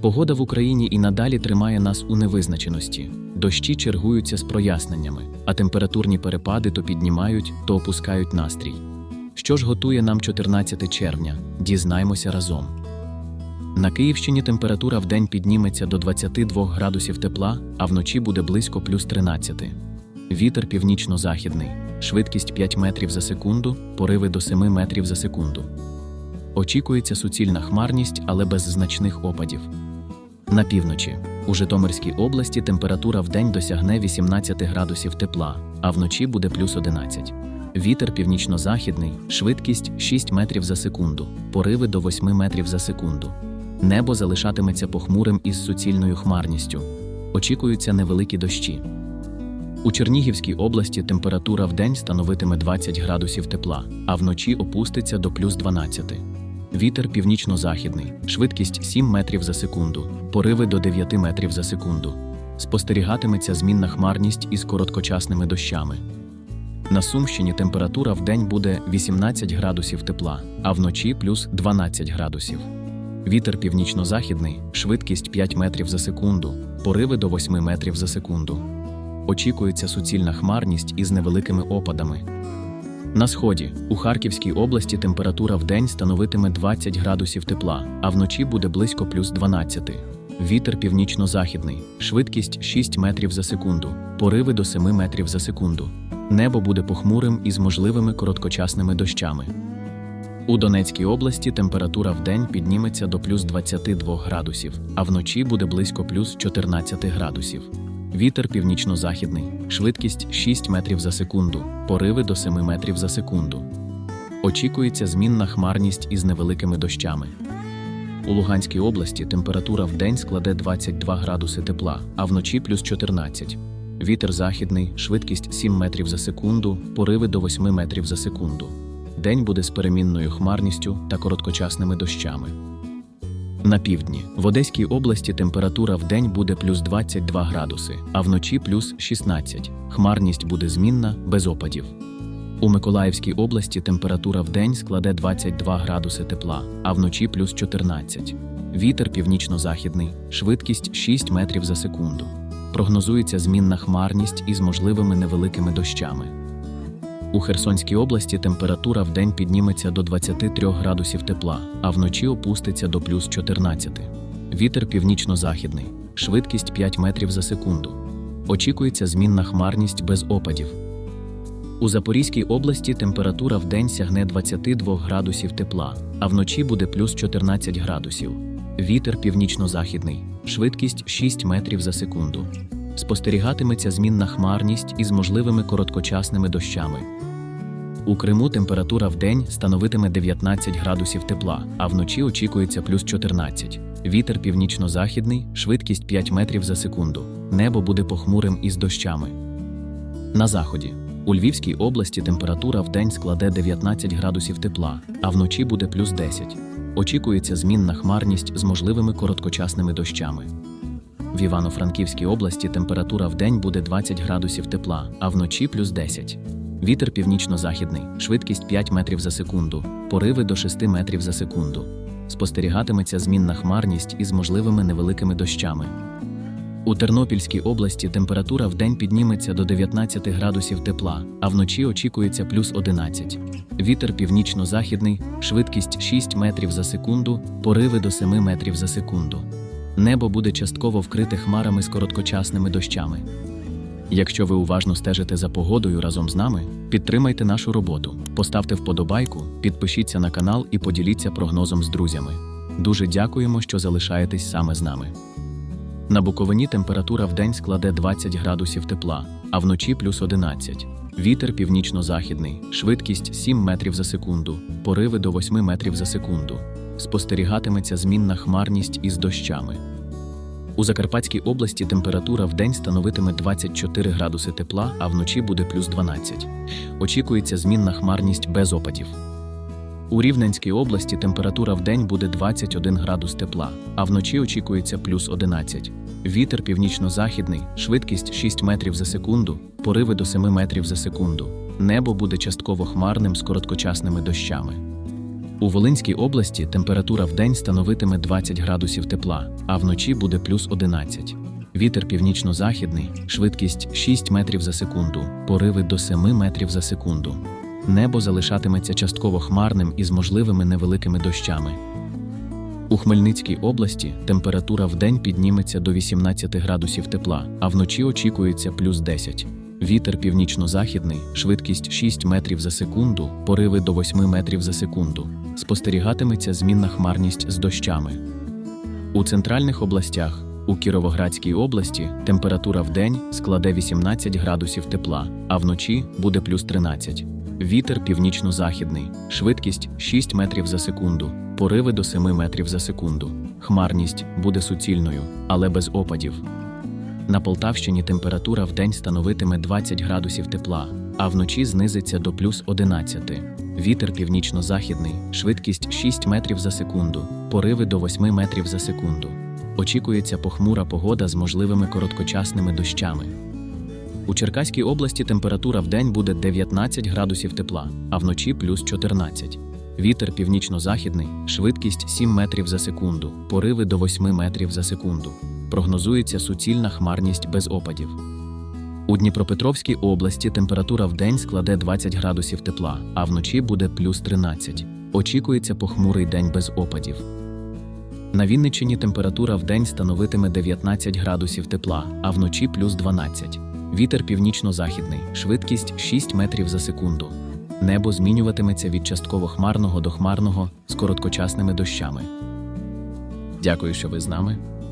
Погода в Україні і надалі тримає нас у невизначеності. Дощі чергуються з проясненнями, а температурні перепади то піднімають, то опускають настрій. Що ж готує нам 14 червня? Дізнаймося разом. На Київщині температура вдень підніметься до 22 градусів тепла, а вночі буде близько плюс 13. Вітер північно-західний, швидкість 5 метрів за секунду, пориви до 7 метрів за секунду. Очікується суцільна хмарність, але без значних опадів. На півночі у Житомирській області температура вдень досягне 18 градусів тепла, а вночі буде плюс 11. Вітер північно-західний, швидкість 6 метрів за секунду, пориви до 8 метрів за секунду. Небо залишатиметься похмурим із суцільною хмарністю. Очікуються невеликі дощі. У Чернігівській області температура вдень становитиме 20 градусів тепла, а вночі опуститься до плюс 12. Вітер північно-західний, швидкість 7 метрів за секунду, пориви до 9 метрів за секунду. Спостерігатиметься змінна хмарність із короткочасними дощами. На Сумщині температура вдень буде 18 градусів тепла, а вночі плюс 12 градусів. Вітер північно-західний, швидкість 5 метрів за секунду, пориви до 8 метрів за секунду. Очікується суцільна хмарність із невеликими опадами. На сході у Харківській області температура вдень становитиме 20 градусів тепла, а вночі буде близько плюс 12. Вітер північно-західний, швидкість 6 метрів за секунду, пориви до 7 метрів за секунду. Небо буде похмурим із можливими короткочасними дощами. У Донецькій області температура вдень підніметься до плюс 22 градусів, а вночі буде близько плюс 14 градусів. Вітер північно-західний, швидкість 6 метрів за секунду, пориви до 7 метрів за секунду. Очікується змінна хмарність із невеликими дощами. У Луганській області температура вдень складе 22 градуси тепла, а вночі плюс 14. Вітер західний, швидкість 7 метрів за секунду, пориви до 8 метрів за секунду. День буде з перемінною хмарністю та короткочасними дощами. На півдні в Одеській області температура в день буде плюс 22 градуси, а вночі плюс 16. Хмарність буде змінна, без опадів. У Миколаївській області температура в день складе 22 градуси тепла, а вночі плюс 14. Вітер північно-західний, швидкість 6 метрів за секунду. Прогнозується змінна хмарність із можливими невеликими дощами. У Херсонській області температура вдень підніметься до 23 градусів тепла, а вночі опуститься до плюс 14. Вітер північно-західний, швидкість 5 метрів за секунду. Очікується змінна хмарність без опадів. У Запорізькій області температура вдень сягне 22 градусів тепла, а вночі буде плюс 14 градусів. Вітер північно-західний, швидкість 6 метрів за секунду. Спостерігатиметься змінна хмарність із можливими короткочасними дощами. У Криму температура вдень становитиме 19 градусів тепла, а вночі очікується плюс 14. Вітер північно-західний, швидкість 5 метрів за секунду. Небо буде похмурим із дощами. На заході. У Львівській області температура вдень складе 19 градусів тепла, а вночі буде плюс 10. Очікується змінна хмарність з можливими короткочасними дощами. В Івано-Франківській області температура вдень буде 20 градусів тепла, а вночі плюс 10. Вітер північно-західний, швидкість 5 метрів за секунду, пориви до 6 метрів за секунду. Спостерігатиметься змінна хмарність із можливими невеликими дощами. У Тернопільській області температура вдень підніметься до 19 градусів тепла, а вночі очікується плюс 11. Вітер північно-західний, швидкість 6 метрів за секунду, пориви до 7 метрів за секунду. Небо буде частково вкрите хмарами з короткочасними дощами. Якщо ви уважно стежите за погодою разом з нами, підтримайте нашу роботу, поставте вподобайку, підпишіться на канал і поділіться прогнозом з друзями. Дуже дякуємо, що залишаєтесь саме з нами. На Буковині температура вдень складе 20 градусів тепла, а вночі плюс 11. Вітер північно-західний, швидкість 7 метрів за секунду, пориви до 8 метрів за секунду. Спостерігатиметься змінна хмарність із дощами. У Закарпатській області температура вдень становитиме 24 градуси тепла, а вночі буде плюс 12. Очікується змінна хмарність без опадів. У Рівненській області температура вдень буде 21 градус тепла, а вночі очікується плюс 11. Вітер північно-західний, швидкість 6 метрів за секунду, пориви до 7 метрів за секунду. Небо буде частково хмарним з короткочасними дощами. У Волинській області температура в день становитиме 20 градусів тепла, а вночі буде плюс 11. Вітер північно-західний, швидкість 6 метрів за секунду, пориви до 7 метрів за секунду. Небо залишатиметься частково хмарним із можливими невеликими дощами. У Хмельницькій області температура в день підніметься до 18 градусів тепла, а вночі очікується плюс 10. Вітер північно-західний, швидкість 6 метрів за секунду, пориви до 8 метрів за секунду. Спостерігатиметься змінна хмарність з дощами. У центральних областях, у Кіровоградській області, температура в день складе 18 градусів тепла, а вночі буде плюс 13. Вітер північно-західний, швидкість 6 метрів за секунду, пориви до 7 метрів за секунду. Хмарність буде суцільною, але без опадів. На Полтавщині температура в день становитиме 20 градусів тепла, а вночі знизиться до плюс 11. Вітер північно-західний, швидкість 6 метрів за секунду, пориви до 8 метрів за секунду. Очікується похмура погода з можливими короткочасними дощами. У Черкаській області температура в день буде 19 градусів тепла, а вночі плюс 14. Вітер північно-західний, швидкість 7 метрів за секунду, пориви до 8 метрів за секунду. Прогнозується суцільна хмарність без опадів. У Дніпропетровській області температура в день складе 20 градусів тепла, а вночі буде плюс 13. Очікується похмурий день без опадів. На Вінниччині температура в день становитиме 19 градусів тепла, а вночі плюс 12. Вітер північно-західний, швидкість 6 метрів за секунду. Небо змінюватиметься від частково хмарного до хмарного з короткочасними дощами. Дякую, що ви з нами.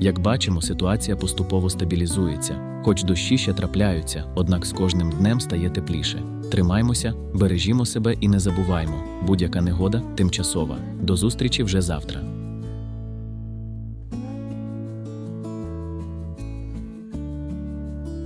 Як бачимо, ситуація поступово стабілізується, хоч дощі ще трапляються, однак з кожним днем стає тепліше. Тримаймося, бережімо себе і не забуваймо, будь-яка негода тимчасова. До зустрічі вже завтра.